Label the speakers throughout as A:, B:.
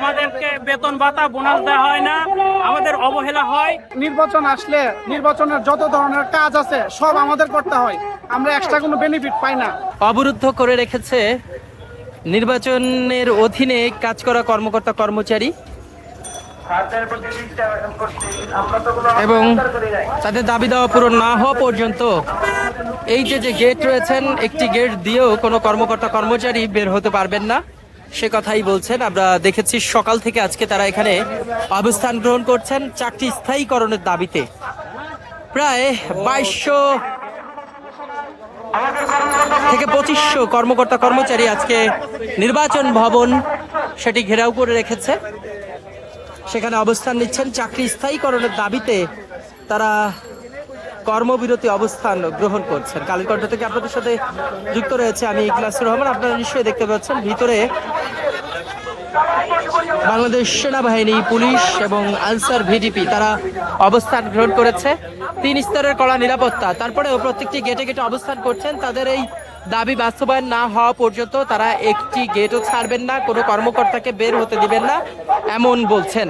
A: আমাদেরকে বেতন ভাতা বোনাস দেওয়া হয় না। আমাদের অবহেলা হয়।
B: নির্বাচন আসলে নির্বাচনের যত ধরনের কাজ আছে সব আমাদের করতে হয়। আমরা এক্সট্রা কোনো বেনিফিট পাই না।
C: অবরুদ্ধ করে রেখেছে নির্বাচনের অধীনে কাজ করা কর্মকর্তা কর্মচারী। এবং তাদের দাবি দেওয়া পূরণ না হওয়া পর্যন্ত এই যে যে গেট রয়েছেন একটি গেট দিয়েও কোনো কর্মকর্তা কর্মচারী বের হতে পারবেন না। সে কথাই বলছেন। আমরা দেখেছি সকাল থেকে আজকে তারা এখানে অবস্থান গ্রহণ করছেন চাকরি স্থায়ীকরণের দাবিতে। প্রায় বাইশশো থেকে পঁচিশশো কর্মকর্তা কর্মচারী আজকে নির্বাচন ভবন সেটি ঘেরাও করে রেখেছে। সেখানে অবস্থান নিচ্ছেন চাকরি স্থায়ীকরণের দাবিতে তারা কর্মবিরতি অবস্থান গ্রহণ করছেন। কালীকণ্ঠ থেকে আপনাদের সাথে যুক্ত রয়েছে আমি ইকলাসুর রহমান। আপনারা নিশ্চয়ই দেখতে পাচ্ছেন, ভিতরে বাংলাদেশ সেনাবাহিনী, পুলিশ এবং আনসার ভিডিপি, তারা অবস্থান গ্রহণ করেছে। তিন স্তরের কড়া নিরাপত্তা। তারপরেও প্রত্যেকটি গেটে গেটে অবস্থান করছেন। তাদের এই দাবি বাস্তবায়ন না হওয়া পর্যন্ত তারা একটি গেটও ছাড়বেন না, কোনো কর্মকর্তাকে বের হতে দিবেন না, এমন বলছেন।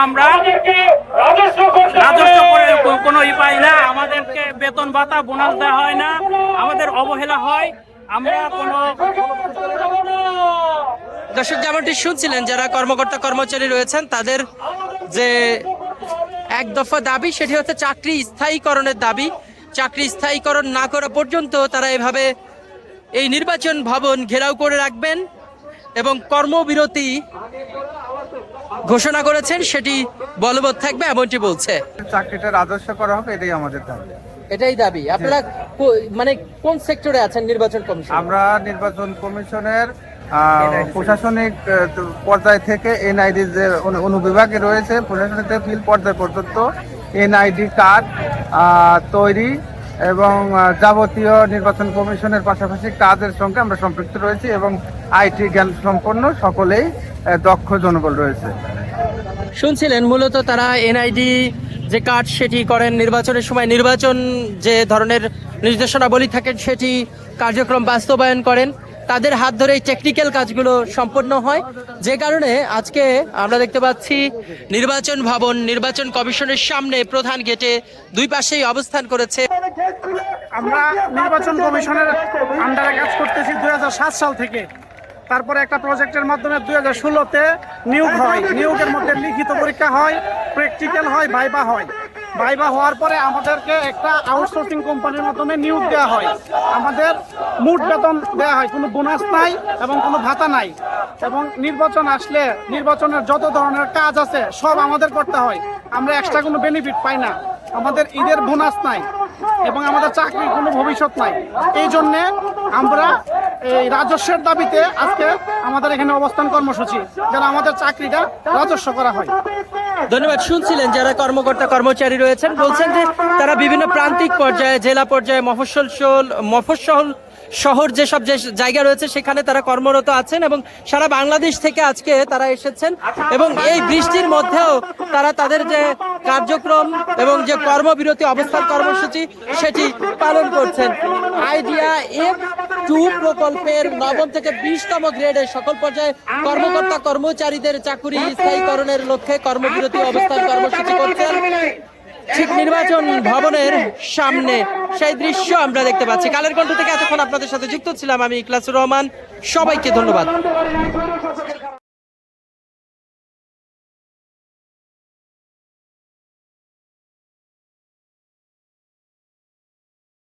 A: আমরা রাজস্ব করে কোনো ই পাই না আমাদেরকে বেতন ভাতা বোনাস দেওয়া হয় না আমাদের অবহেলা হয় আমরা কোনো
C: দর্শক যেমনটি শুনছিলেন যারা কর্মকর্তা কর্মচারী রয়েছেন তাদের যে এক দফা দাবি সেটি হচ্ছে চাকরি স্থায়ীকরণের দাবি। চাকরি স্থায়ীকরণ না করা পর্যন্ত তারা এভাবে এই নির্বাচন ভবন ঘেরাও করে রাখবেন এবং কর্মবিরতি ঘোষণা করেছেন সেটি বলবৎ থাকবে এমনটি বলছে।
D: চাকরিটা আদর্শ করা হবে এটাই আমাদের দাবি।
C: এটাই দাবি। আপনারা মানে কোন সেক্টরে আছেন নির্বাচন কমিশন?
D: আমরা নির্বাচন কমিশনের প্রশাসনিক পর্যায় থেকে এনআইডি যে অনু- অনুবিভাগে রয়েছে প্রশাসনিক ফিল্ড পর্যায় পর্যন্ত এনআইডি কার্ড তৈরি এবং যাবতীয় নির্বাচন কমিশনের পাশাপাশি কাজের সঙ্গে আমরা সম্পৃক্ত রয়েছি এবং আইটি জ্ঞান সম্পন্ন সকলেই দক্ষ জনবল রয়েছে।
C: শুনছিলেন, মূলত তারা এনআইডি যে কাজ সেটি করেন নির্বাচনের সময়, নির্বাচন যে ধরনের নির্দেশনাবলী থাকে সেটি কার্যক্রম বাস্তবায়ন করেন। তাদের হাত ধরে টেকনিক্যাল কাজগুলো সম্পন্ন হয়। যে কারণে আজকে আমরা দেখতে পাচ্ছি, নির্বাচন ভবন, নির্বাচন কমিশনের সামনে প্রধান গেটে দুই পাশেই অবস্থান করেছে।
B: আমরা নির্বাচন কমিশনের আন্ডারে কাজ করতেছি দুই হাজার সাত সাল থেকে। তারপরে একটা প্রজেক্টের মাধ্যমে দুই হাজার ষোলোতে নিয়োগ হয়। নিয়োগের মধ্যে লিখিত পরীক্ষা হয় প্র্যাকটিক্যাল হয় ভাইবা হয়। ভাইবা হওয়ার পরে আমাদেরকে একটা আউটসোর্সিং কোম্পানির মাধ্যমে নিয়োগ দেওয়া হয়। আমাদের মোট বেতন দেওয়া হয়, কোনো বোনাস নাই এবং কোনো ভাতা নাই। এবং নির্বাচন আসলে নির্বাচনের যত ধরনের কাজ আছে, সব আমাদের করতে হয়। আমরা এক্সট্রা কোনো বেনিফিট পাই না। আমাদের ঈদের বোনাস নাই। এবং আমাদের চাকরির কোনো ভবিষ্যৎ নাই। এই জন্যে আমরা এই রাজস্বের দাবিতে আজকে আমাদের এখানে অবস্থান কর্মসূচি, যেন আমাদের চাকরিটা রাজস্ব করা হয়।
C: ধন্যবাদ। শুনছিলেন যারা কর্মকর্তা, কর্মচারী রয়েছেন, বলছেন যে তারা বিভিন্ন প্রান্তিক পর্যায়ে, জেলা পর্যায়ে, মফস্বল মফস্বল শহর যেসব যে জায়গা রয়েছে, সেখানে তারা কর্মরত আছেন এবং সারা বাংলাদেশ থেকে আজকে তারা এসেছেন এবং এই বৃষ্টির মধ্যেও তারা তাদের যে কার্যক্রম এবং যে কর্মবিরতি, অবস্থান কর্মসূচি, সেটি পালন করছেন। আইডিয়া এফ টু প্রকল্পের নবম থেকে বিশতম গ্রেডের সকল পর্যায়ে কর্মকর্তা কর্মচারীদের চাকুরি স্থায়ীকরণের লক্ষ্যে কর্মবিরতি অবস্থান কর্মসূচি করছেন। ঠিক নির্বাচন ভবনের সামনে সেই দৃশ্য আমরা দেখতে পাচ্ছি। কালের কণ্ঠ থেকে এতক্ষণ আপনাদের সাথে যুক্ত ছিলাম আমি ইকলাসুর রহমান। সবাইকে ধন্যবাদ।